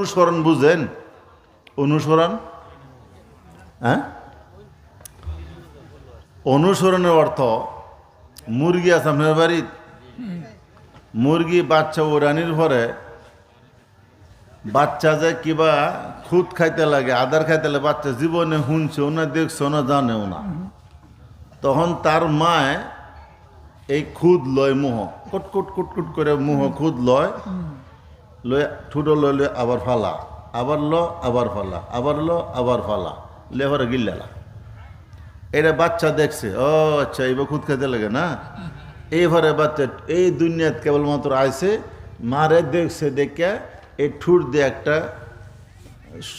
অনুসরণ বুঝেন? অনুসরণ? হ্যাঁ? অনুসরণের অর্থ, মুরগি আছে আপনার বাড়ির? মুরগি, বাচ্চা উড়ানির পরে বাচ্চা যে কিবা খুদ খাইতে লাগে, আদার খাইতে লাগে, বাচ্চা জীবনে শুনছে না দেখছে না, জানেও না। তখন তার মায় এই খুদ লয় মুহ কুট কুট কুট কুট করে মুহ খুদ লয়। লয়ে ঠুটো লয় লয়ে আবার ফালা আবার ল আবার ফালা আবার ল আবার ফালা লেভারে গিল্লালা। এটা বাচ্চা দেখছে ও আচ্ছা এবার খুদ খেতে লাগে না? এইবারে বাচ্চা এই দুনিয়াত কেবলমাত্র আইসে মারে দেখছে দেখে এই ঠুট দিয়ে একটা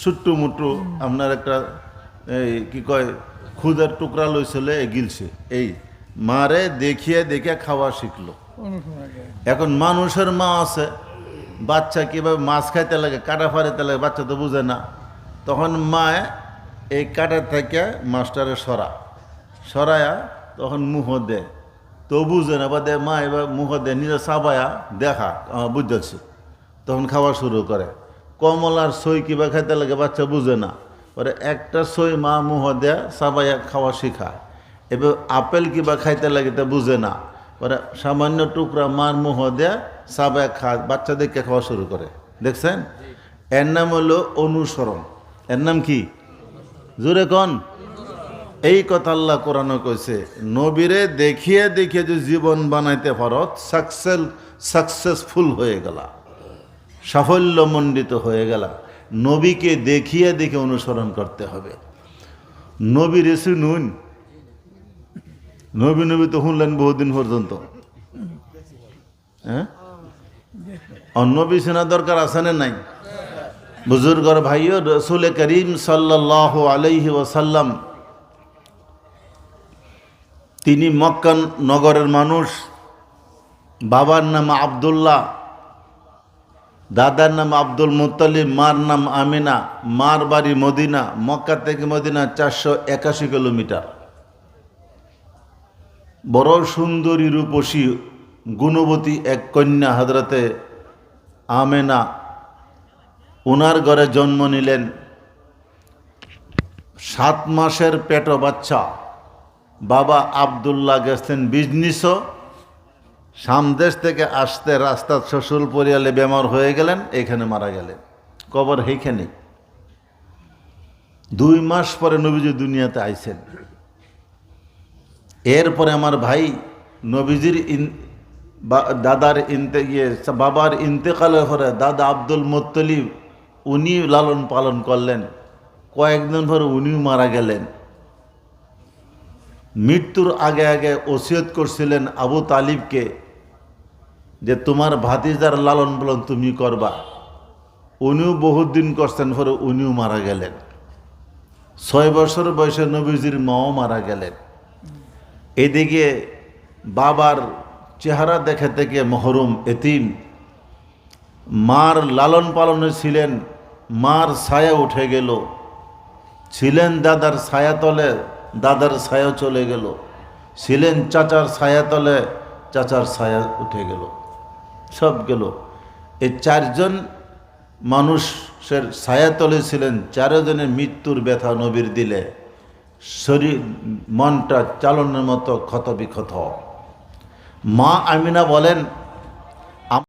সুট্টু মুট্টু আপনার একটা এই কি কয় খুদের টুকরা লইছিল এ গিলছে। এই মারে দেখিয়ে দেখে খাওয়া শিখলো। এখন মানুষের মা আছে বাচ্চা কীভাবে মাছ খাইতে লাগে, কাটা ফাড়িতে লাগে, বাচ্চা তো বুঝে না। তখন মায় এই কাটা থেকে মাস্টারে সরা। সরায়া তখন মুহ দে তো বুঝে না বা দে মা এবার মুহ দে নিজে সাবায়া দেখা বুঝতেছি। তখন খাওয়া শুরু করে। কমলার সই কিবা খাইতে লাগে, বাচ্চা বুঝে না। পরে একটা সই মা মুহ দেয়া সাবায়া খাওয়া শিখায়। এবার আপেল কিবা খাইতে লাগে তা বুঝে না। পরে সামান্য টুকরা মার মুহ দেয়া সাবায়া খা বাচ্চাদেরকে খাওয়া শুরু করে। দেখছেন? এর নাম হলো অনুসরণ। এর নাম কি? জোরে কন। এই কথা আল্লাহ কোরআনে কইছে, নবীরে দেখিয়ে দেখিয়ে যে জীবন বানাইতে পারত সাকসেস সাকসেসফুল হয়ে গেলা। সাফল্যমণ্ডিত হয়ে গেলা। নবীকে দেখিয়ে দেখে অনুসরণ করতে হবে। নবী এসে নুন নবী নবী তো শুনলেন বহুদিন পর্যন্ত। হ্যাঁ? অন্য বিছানা দরকার আছে না নাই? বুজুর্গর ভাইও রসুল করিম সাল্লাহ আলাইহি ওসাল্লাম তিনি মক্কা নগরের মানুষ। বাবার নাম আবদুল্লাহ, দাদার নাম আব্দুল মুতালিব মার নাম আমিনা, মার বাড়ি মদিনা, মক্কা থেকে মদিনা চারশো একাশি কিলোমিটার। বড় সুন্দরী রূপসী গুণবতী এক কন্যা হাজরতে আমেনা ওনার ঘরে জন্ম নিলেন। সাত মাসের পেট বাচ্চা। বাবা আবদুল্লাহ গেছেন বিজনেসও। সামদেশ থেকে আসতে রাস্তা শ্বশুর পরিয়ালে বেমার হয়ে গেলেন, এখানে মারা গেলেন। কবর সেইখানে দুই মাস পরে নবীজি দুনিয়াতে আইছেন। এরপরে আমার ভাই নবীজির ইন দাদার ইনতে ইয়ে বাবার ইন্তেকালের পরে দাদা আব্দুল মুত্তলিব, উনি লালন পালন করলেন। কয়েকদিন পরে উনিও মারা গেলেন। মৃত্যুর আগে আগে ওসিয়ত করছিলেন আবু তালিবকে যে তোমার ভাতিজার লালন পালন তুমি করবা। উনিও বহুত দিন করছেন পরে উনিও মারা গেলেন। ছয় বছর বয়সে নবীজির মাও মারা গেলেন। এদিকে বাবার চেহারা দেখে থেকে মহরুম এতিম। মার লালন পালনে ছিলেন, মার ছায়া উঠে গেল। ছিলেন দাদার ছায়া তলে, দাদার ছায়া চলে গেল। ছিলেন চাচার ছায়া তলে, চাচার ছায়া উঠে গেল। সব গেল। এই চারজন মানুষের ছায়া তলে ছিলেন, চারজনের মৃত্যুর ব্যথা নবীর দিলে। শরীর মনটা চালনের মতো ক্ষত বিক্ষত মা আমিনা বলেন